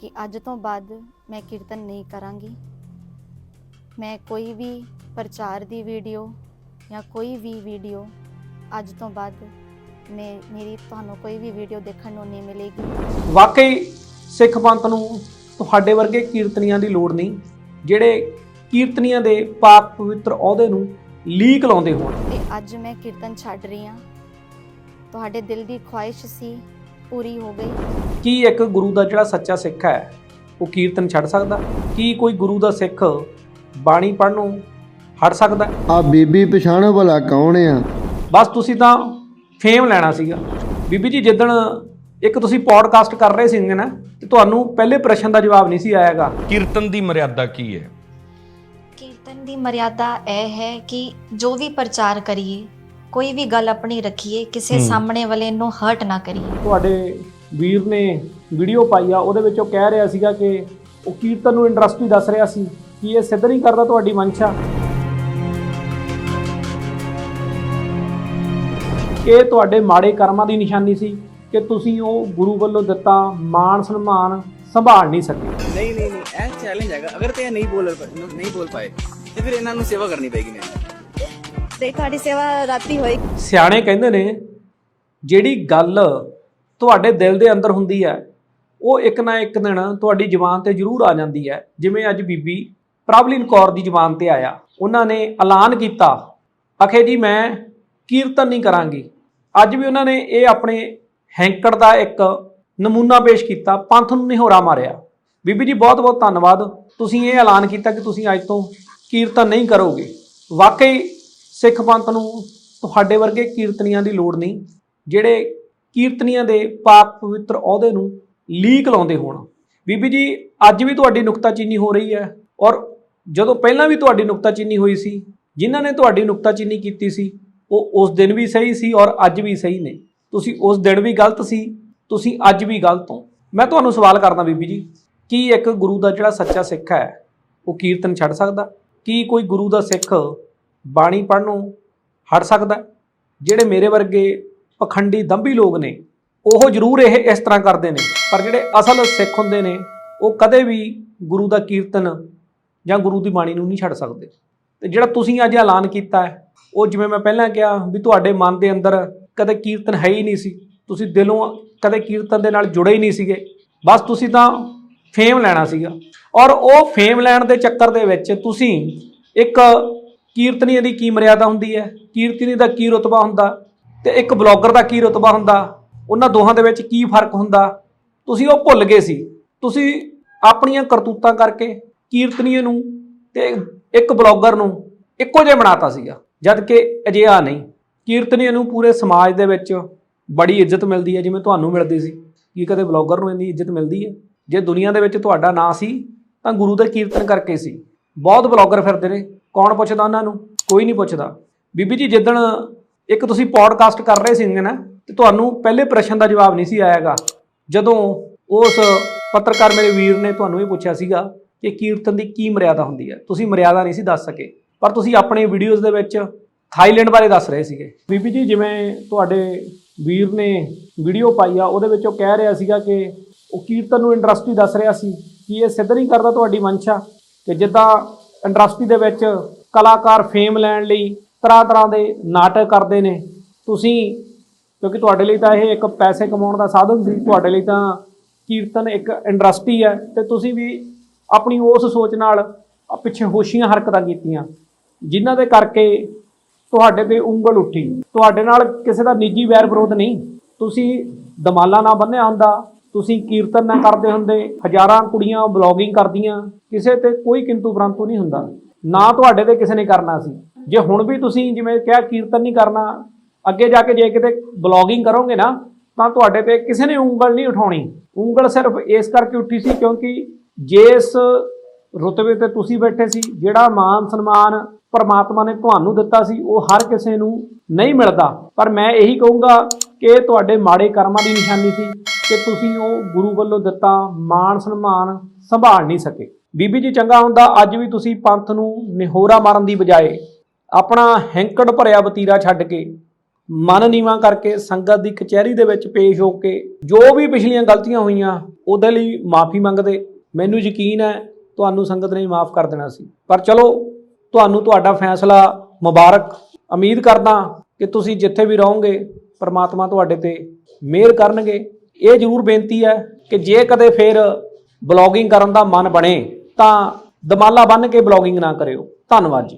ਕਿ ਅੱਜ ਤੋਂ ਬਾਅਦ ਮੈਂ ਕੀਰਤਨ ਨਹੀਂ ਕਰਾਂਗੀ। ਮੈਂ ਕੋਈ ਵੀ ਪ੍ਰਚਾਰ ਦੀ ਵੀਡੀਓ ਜਾਂ ਕੋਈ ਵੀ ਵੀਡੀਓ ਅੱਜ ਤੋਂ ਬਾਅਦ ਮੈਂ ਮੇਰੀ ਤੁਹਾਨੂੰ ਕੋਈ ਵੀ ਵੀਡੀਓ ਦੇਖਣ ਨੂੰ ਨਹੀਂ ਮਿਲੇਗੀ। ਵਾਕਈ ਸਿੱਖ ਪੰਥ ਨੂੰ ਤੁਹਾਡੇ ਵਰਗੇ ਕੀਰਤਨੀਆਂ ਦੀ ਲੋੜ ਨਹੀਂ ਜਿਹੜੇ ਕੀਰਤਨੀਆਂ ਦੇ ਪਾਕ ਪਵਿੱਤਰ ਅਹੁਦੇ ਨੂੰ ਲੀਕ ਲਾਉਂਦੇ ਹੋਣ। ਤੇ ਅੱਜ ਮੈਂ ਕੀਰਤਨ ਛੱਡ ਰਹੀ ਹਾਂ। ਤੁਹਾਡੇ ਦਿਲ ਦੀ ਖੁਆਇਸ਼ ਸੀ ਪੂਰੀ ਹੋ ਗਈ। ਕੀ ਇੱਕ ਗੁਰੂ ਦਾ ਜਿਹੜਾ ਸੱਚਾ ਸਿੱਖ ਹੈ ਉਹ ਕੀਰਤਨ ਛੱਡ ਸਕਦਾ? ਕੀ ਕੋਈ ਗੁਰੂ ਦਾ ਸਿੱਖ ਬਾਣੀ ਪੜ੍ਹਨ ਨੂੰ ਹਟ ਸਕਦਾ? ਆ ਬੀਬੀ ਪਛਾਣੋ ਭਲਾ ਕੌਣ ਆ? ਬਸ ਤੁਸੀਂ ਤਾਂ ਫੇਮ ਲੈਣਾ ਸੀਗਾ। ਬੀਬੀ ਜੀ ਜਿੱਦਣ ਇੱਕ ਤੁਸੀਂ ਪੋਡਕਾਸਟ ਕਰ ਰਹੇ ਸੀਗੇ ਨਾ ਤੇ ਤੁਹਾਨੂੰ ਪਹਿਲੇ ਪ੍ਰਸ਼ਨ ਦਾ ਜਵਾਬ ਨਹੀਂ ਸੀ ਆਇਆਗਾ। ਕੀਰਤਨ ਦੀ ਮਰਿਆਦਾ ਕੀ ਹੈ? ਕੀਰਤਨ ਦੀ ਮਰਿਆਦਾ ਇਹ ਹੈ ਕਿ ਜੋ ਵੀ ਪ੍ਰਚਾਰ ਕਰੀਏ ਕੋਈ ਵੀ ਗੱਲ ਆਪਣੀ ਰੱਖੀਏ ਕਿਸੇ। ਸਾਹਮਣੇ ਵਾਲੇ ਨੂੰ ਹਰਟ ਨਾ ਕਰੀਏ। ਤੁਹਾਡੇ ਵੀਰ ਨੇ ਵੀਡੀਓ ਪਾਈ ਆ ਉਹਦੇ ਵਿੱਚ ਉਹ ਕਹਿ ਰਿਹਾ ਸੀਗਾ ਕਿ ਉਹ ਕੀਰਤਨ ਨੂੰ ਇੰਡਸਟਰੀ ਦੱਸ ਰਿਹਾ ਸੀ ਕਿ ਇਹ ਸਿੱਧ ਨਹੀਂ ਕਰਦਾ ਤੁਹਾਡੀ ਮਨਸ਼ਾ। ਇਹ ਤੁਹਾਡੇ ਮਾੜੇ ਕਰਮਾਂ ਦੀ ਨਿਸ਼ਾਨੀ ਸੀ ਕਿ ਤੁਸੀਂ ਉਹ ਗੁਰੂ ਵੱਲੋਂ ਦਿੱਤਾ ਮਾਣ ਸਨਮਾਨ ਸੰਭਾਲ ਨਹੀਂ ਸਕੇ। ਨਹੀਂ ਨਹੀਂ ਨਹੀਂ ਇਹ ਚੈਲੰਜ ਹੈਗਾ। ਅਗਰ ਤੇ ਇਹ ਨਹੀਂ ਬੋਲ ਨਹੀਂ ਬੋਲ ਪਾਏ ਤੇ ਫਿਰ ਇਹਨਾਂ ਨੂੰ ਸੇਵਾ ਕਰਨੀ ਪਏਗੀ ਮੈਨੂੰ ਤੇ ਤੁਹਾਡੀ ਸੇਵਾ ਰਾਤੀ ਹੋਏਗੀ ਸਿਆਣੇ ਕਹਿੰਦੇ ਨੇ, ਜਿਹੜੀ ਗੱਲ ਤੁਹਾਡੇ ਦਿਲ ਦੇ ਅੰਦਰ ਹੁੰਦੀ ਹੈ, ਉਹ ਇੱਕ ਨਾ ਇੱਕ ਦਿਨ ਤੁਹਾਡੀ ਜ਼ੁਬਾਨ ਤੇ ਜ਼ਰੂਰ ਆ ਜਾਂਦੀ ਹੈ। ਜਿਵੇਂ ਅੱਜ ਬੀਬੀ ਪ੍ਰਭਲੀਨ ਕੌਰ ਦੀ ਜ਼ੁਬਾਨ ਤੇ ਆਇਆ। ਉਹਨਾਂ ਨੇ ਐਲਾਨ ਕੀਤਾ, ਅਖੇ ਜੀ, ਮੈਂ ਕੀਰਤਨ ਨਹੀਂ ਕਰਾਂਗੀ। ਅੱਜ ਵੀ ਉਹਨਾਂ ਨੇ ਇਹ ਆਪਣੇ ਹੈਂਕੜ ਦਾ ਇੱਕ ਨਮੂਨਾ ਪੇਸ਼ ਕੀਤਾ, ਪੰਥ ਨੂੰ ਨਿਹੋਰਾ ਮਾਰਿਆ। ਬੀਬੀ ਜੀ ਬਹੁਤ ਬਹੁਤ ਧੰਨਵਾਦ। ਤੁਸੀਂ ਇਹ ਐਲਾਨ ਕੀਤਾ ਕਿ ਤੁਸੀਂ ਅੱਜ ਤੋਂ ਕੀਰਤਨ ਨਹੀਂ ਕਰੋਗੇ। ਵਾਕਈ ਸਿੱਖ ਪੰਥ ਨੂੰ ਤੁਹਾਡੇ ਵਰਗੇ ਕੀਰਤਨੀਆਂ ਦੀ ਲੋੜ ਨਹੀਂ, ਜਿਹੜੇ ਕੀਰਤਨੀਆਂ ਦੇ ਪਾਕ ਪਵਿੱਤਰ ਅਹੁਦੇ ਨੂੰ ਲੀਕ ਲਾਉਂਦੇ ਹੋਣ। ਬੀਬੀ ਜੀ, ਅੱਜ ਵੀ ਤੁਹਾਡੀ ਨੁਕਤਾਚੀਨੀ ਹੋ ਰਹੀ ਹੈ ਔਰ ਜਦੋਂ ਪਹਿਲਾਂ ਵੀ ਤੁਹਾਡੀ ਨੁਕਤਾਚੀਨੀ ਹੋਈ ਸੀ, ਜਿਨ੍ਹਾਂ ਨੇ ਤੁਹਾਡੀ ਨੁਕਤਾਚੀਨੀ ਕੀਤੀ ਸੀ, ਉਹ ਉਸ ਦਿਨ ਵੀ ਸਹੀ ਸੀ ਔਰ ਅੱਜ ਵੀ ਸਹੀ ਨੇ। ਤੁਸੀਂ ਉਸ ਦਿਨ ਵੀ ਗਲਤ ਸੀ, ਤੁਸੀਂ ਅੱਜ ਵੀ ਗਲਤ ਹੋ। ਮੈਂ ਤੁਹਾਨੂੰ ਸਵਾਲ ਕਰਦਾ ਬੀਬੀ ਜੀ, ਕੀ ਇੱਕ ਗੁਰੂ ਦਾ ਜਿਹੜਾ ਸੱਚਾ ਸਿੱਖ ਹੈ, ਉਹ ਕੀਰਤਨ ਛੱਡ ਸਕਦਾ? ਕੀ ਕੋਈ ਗੁਰੂ ਦਾ ਸਿੱਖ ਬਾਣੀ ਪੜ੍ਹਨ ਨੂੰ ਹਟ ਸਕਦਾ ਜਿਹੜੇ ਮੇਰੇ ਵਰਗੇ ਪਖੰਡੀ, ਦੰਭੀ ਲੋਕ ਨੇ, ਉਹ ਜ਼ਰੂਰ ਇਹ ਇਸ ਤਰ੍ਹਾਂ ਕਰਦੇ ਨੇ। ਪਰ ਜਿਹੜੇ ਅਸਲ ਸਿੱਖ ਹੁੰਦੇ ਨੇ, ਉਹ ਕਦੇ ਵੀ ਗੁਰੂ ਦਾ ਕੀਰਤਨ ਜਾਂ ਗੁਰੂ ਦੀ ਬਾਣੀ ਨੂੰ ਨਹੀਂ ਛੱਡ ਸਕਦੇ। ਤੇ ਜਿਹੜਾ ਤੁਸੀਂ ਅੱਜ ਐਲਾਨ ਕੀਤਾ ਹੈ, ਉਹ ਜਿਵੇਂ ਮੈਂ ਪਹਿਲਾਂ ਕਿਹਾ ਵੀ ਤੁਹਾਡੇ ਮਨ ਦੇ ਅੰਦਰ ਕਦੇ ਕੀਰਤਨ ਹੈ ਹੀ ਨਹੀਂ ਸੀ। ਤੁਸੀਂ ਦਿਲੋਂ ਕਦੇ ਕੀਰਤਨ ਦੇ ਨਾਲ ਜੁੜੇ ਹੀ ਨਹੀਂ ਸੀਗੇ। ਬਸ ਤੁਸੀਂ ਤਾਂ ਫੇਮ ਲੈਣਾ ਸੀਗਾ। ਔਰ ਉਹ ਫੇਮ ਲੈਣ ਦੇ ਚੱਕਰ ਦੇ ਵਿੱਚ ਤੁਸੀਂ ਇੱਕ ਕੀਰਤਨੀਏ ਦੀ ਕੀ ਮਰਿਆਦਾ ਹੁੰਦੀ ਹੈ? ਕੀਰਤਨੀ ਦਾ ਕੀ ਰਤਬਾ ਹੁੰਦਾ? ਤੇ ਇੱਕ ਬਲੌਗਰ ਦਾ ਕੀ ਰਤਬਾ ਹੁੰਦਾ? ਉਹਨਾਂ ਦੋਹਾਂ ਦੇ ਵਿੱਚ ਕੀ ਫ਼ਰਕ ਹੁੰਦਾ? ਤੁਸੀਂ ਉਹ ਭੁੱਲ ਗਏ ਸੀ। ਤੁਸੀਂ ਆਪਣੀਆਂ ਕਰਤੂਤਾਂ ਕਰਕੇ ਕੀਰਤਨੀਏ ਨੂੰ ਤੇ ਇੱਕ ਬਲੌਗਰ ਨੂੰ ਇੱਕੋ ਜਿਹਾ ਬਣਾਤਾ ਸੀਗਾ, ਜਦ ਕਿ ਅਜਿਹਾ ਨਹੀਂ। ਕੀਰਤਨੀਏ ਨੂੰ ਪੂਰੇ ਸਮਾਜ ਦੇ ਵਿੱਚ ਬੜੀ ਇੱਜ਼ਤ ਮਿਲਦੀ ਹੈ, ਜਿਵੇਂ ਤੁਹਾਨੂੰ ਮਿਲਦੀ ਸੀ। ਕੀ ਕਦੇ ਬਲੌਗਰ ਨੂੰ ਇੰਨੀ ਇੱਜ਼ਤ ਮਿਲਦੀ ਹੈ? ਜੇ ਦੁਨੀਆ ਦੇ ਵਿੱਚ ਤੁਹਾਡਾ ਨਾਂ ਸੀ, ਤਾਂ ਗੁਰੂ ਦਾ ਕੀਰਤਨ ਕਰਕੇ ਸੀ। ਬਹੁਤ ਬਲੌਗਰ ਫਿਰਦੇ ਨੇ। ਕੌਣ ਪੁੱਛਦਾ ਉਹਨਾਂ ਨੂੰ? ਕੋਈ ਨਹੀਂ ਪੁੱਛਦਾ। ਬੀਬੀ ਜੀ, ਜਿੱਦਣ ਇੱਕ ਤੁਸੀਂ ਪੋਡਕਾਸਟ ਕਰ ਰਹੇ ਸੀਗੇ ਨਾ, ਤੇ ਤੁਹਾਨੂੰ ਪਹਿਲੇ ਪ੍ਰਸ਼ਨ ਦਾ ਜਵਾਬ ਨਹੀਂ ਸੀ ਆਇਆਗਾ। ਜਦੋਂ ਉਸ ਪੱਤਰਕਾਰ ਮੇਰੇ ਵੀਰ ਨੇ ਤੁਹਾਨੂੰ ਇਹ ਪੁੱਛਿਆ ਸੀਗਾ ਕਿ ਕੀਰਤਨ ਦੀ ਕੀ ਮਰਿਆਦਾ ਹੁੰਦੀ ਹੈ। ਤੁਸੀਂ ਮਰਿਆਦਾ ਨਹੀਂ ਸੀ ਦੱਸ ਸਕੇ, ਪਰ ਤੁਸੀਂ ਆਪਣੇ ਵੀਡੀਓਜ਼ ਦੇ ਵਿੱਚ ਥਾਈਲੈਂਡ ਬਾਰੇ ਦੱਸ ਰਹੇ ਸੀਗੇ। ਬੀਬੀ ਜੀ, ਜਿਵੇਂ ਤੁਹਾਡੇ ਵੀਰ ਨੇ ਵੀਡੀਓ ਪਾਈ ਆ, ਉਹਦੇ ਵਿੱਚ ਉਹ ਕਹਿ ਰਿਹਾ ਸੀਗਾ ਕਿ ਉਹ ਕੀਰਤਨ ਨੂੰ ਇੰਡਸਟਰੀ ਦੱਸ ਰਿਹਾ ਸੀ ਕਿ ਇਹ ਸਿੱਧ ਨਹੀਂ ਕਰਦਾ ਤੁਹਾਡੀ ਮਨਸ਼ਾ, ਕਿ ਜਿੱਦਾਂ ਇੰਡਸਟਰੀ ਦੇ ਵਿੱਚ ਕਲਾਕਾਰ ਫੇਮ ਲੈਣ ਲਈ ਤਰ੍ਹਾਂ ਤਰ੍ਹਾਂ ਦੇ ਨਾਟਕ ਕਰਦੇ ਨੇ। ਤੁਸੀਂ, ਕਿਉਂਕਿ ਤੁਹਾਡੇ ਲਈ ਤਾਂ ਇਹ ਇੱਕ ਪੈਸੇ ਕਮਾਉਣ ਦਾ ਸਾਧਨ ਸੀ, ਤੁਹਾਡੇ ਲਈ ਤਾਂ ਕੀਰਤਨ ਇੱਕ ਇੰਡਸਟਰੀ ਹੈ ਤੇ ਤੁਸੀਂ ਵੀ ਆਪਣੀ ਉਸ ਸੋਚ ਨਾਲ ਪਿੱਛੇ ਹੋਸ਼ੀਆਂ ਹਰਕਤਾਂ ਕੀਤੀਆਂ, ਜਿਨ੍ਹਾਂ ਦੇ ਕਰਕੇ ਤੁਹਾਡੇ ਤੇ ਉਂਗਲ ਉੱਠੀ। ਤੁਹਾਡੇ ਨਾਲ ਕਿਸੇ ਦਾ ਨਿੱਜੀ ਵੈਰ ਵਿਰੋਧ ਨਹੀਂ। ਤੁਸੀਂ ਦਮਾਲਾ ਨਾ ਬੰਨਿਆ ਹੁੰਦਾ ਤੁਸੀਂ ਕੀਰਤਨ ਨਾ ਕਰਦੇ ਹੁੰਦੇ, ਹਜ਼ਾਰਾਂ ਕੁੜੀਆਂ ਬਲੌਗਿੰਗ ਕਰਦੀਆਂ, ਕਿਸੇ ਤੇ ਕੋਈ ਕਿੰਤੂ ਪਰੰਤੂ ਨਹੀਂ ਹੁੰਦਾ। ਨਾ ਤੁਹਾਡੇ ਤੇ ਕਿਸੇ ਨੇ ਕਰਨਾ ਸੀ। ਜੇ ਹੁਣ ਵੀ ਤੁਸੀਂ ਜਿਵੇਂ ਕਿਹਾ ਕੀਰਤਨ ਨਹੀਂ ਕਰਨਾ, ਅੱਗੇ ਜਾ ਕੇ ਜੇ ਕਿਤੇ ਬਲੌਗਿੰਗ ਕਰੋਗੇ ਨਾ, ਤਾਂ ਤੁਹਾਡੇ ਤੇ ਕਿਸੇ ਨੇ ਉਂਗਲ ਨਹੀਂ ਉਠਾਉਣੀ। ਉਂਗਲ ਸਿਰਫ ਇਸ ਕਰਕੇ ਉੱਠੀ ਸੀ ਕਿਉਂਕਿ ਜਿਸ ਰੁਤਬੇ ਤੇ ਤੁਸੀਂ ਬੈਠੇ ਸੀ, ਜਿਹੜਾ ਮਾਨ ਸਨਮਾਨ ਪਰਮਾਤਮਾ ਨੇ ਤੁਹਾਨੂੰ ਦਿੱਤਾ ਸੀ, ਉਹ ਹਰ ਕਿਸੇ ਨੂੰ ਨਹੀਂ ਮਿਲਦਾ। ਪਰ ਮੈਂ ਇਹੀ ਕਹੂੰਗਾ ਕਿ ਤੁਹਾਡੇ ਮਾੜੇ ਕਰਮਾਂ ਦੀ ਨਿਸ਼ਾਨੀ ਸੀ। ਕਿ ਤੁਸੀਂ ਉਹ ਗੁਰੂ ਵੱਲੋਂ ਦਿੱਤਾ ਮਾਣ ਸਨਮਾਨ ਸੰਭਾਲ ਨਹੀਂ ਸਕੇ। ਬੀਬੀ ਜੀ ਚੰਗਾ ਹੁੰਦਾ, ਅੱਜ ਵੀ ਤੁਸੀਂ ਪੰਥ ਨੂੰ ਨਿਹੋਰਾ ਮਾਰਨ ਦੀ ਬਜਾਏ ਆਪਣਾ ਹੈਂਕੜ ਭਰਿਆ ਵਤੀਰਾ ਛੱਡ ਕੇ, ਮਨ ਨੀਵਾ ਕਰਕੇ ਸੰਗਤ ਦੀ ਕਚਹਿਰੀ ਦੇ ਵਿੱਚ ਪੇਸ਼ ਹੋ ਕੇ ਜੋ ਵੀ ਪਿਛਲੀਆਂ ਗਲਤੀਆਂ ਹੋਈਆਂ, ਉਹਦੇ ਲਈ ਮਾਫੀ ਮੰਗਦੇ। ਮੈਨੂੰ ਯਕੀਨ ਹੈ, ਤੁਹਾਨੂੰ ਸੰਗਤ ਨੇ ਮਾਫ ਕਰ ਦੇਣਾ ਸੀ। ਪਰ ਚਲੋ, ਤੁਹਾਨੂੰ ਤੁਹਾਡਾ ਫੈਸਲਾ ਮੁਬਾਰਕ। ਉਮੀਦ ਕਰਦਾ ਕਿ ਤੁਸੀਂ ਜਿੱਥੇ ਵੀ ਰਹੋਗੇ, ਪਰਮਾਤਮਾ ਤੁਹਾਡੇ ਤੇ ਮਿਹਰ ਕਰਨਗੇ। ਇਹ ਜ਼ਰੂਰ ਬੇਨਤੀ ਹੈ ਕਿ ਜੇ ਕਦੇ ਫੇਰ ਬਲੌਗਿੰਗ ਕਰਨ ਦਾ ਮਨ ਬਣੇ ਤਾਂ ਦਮਾਲਾ ਬੰਨ ਕੇ ਬਲੌਗਿੰਗ ਨਾ ਕਰਿਓ। ਧੰਨਵਾਦ ਜੀ।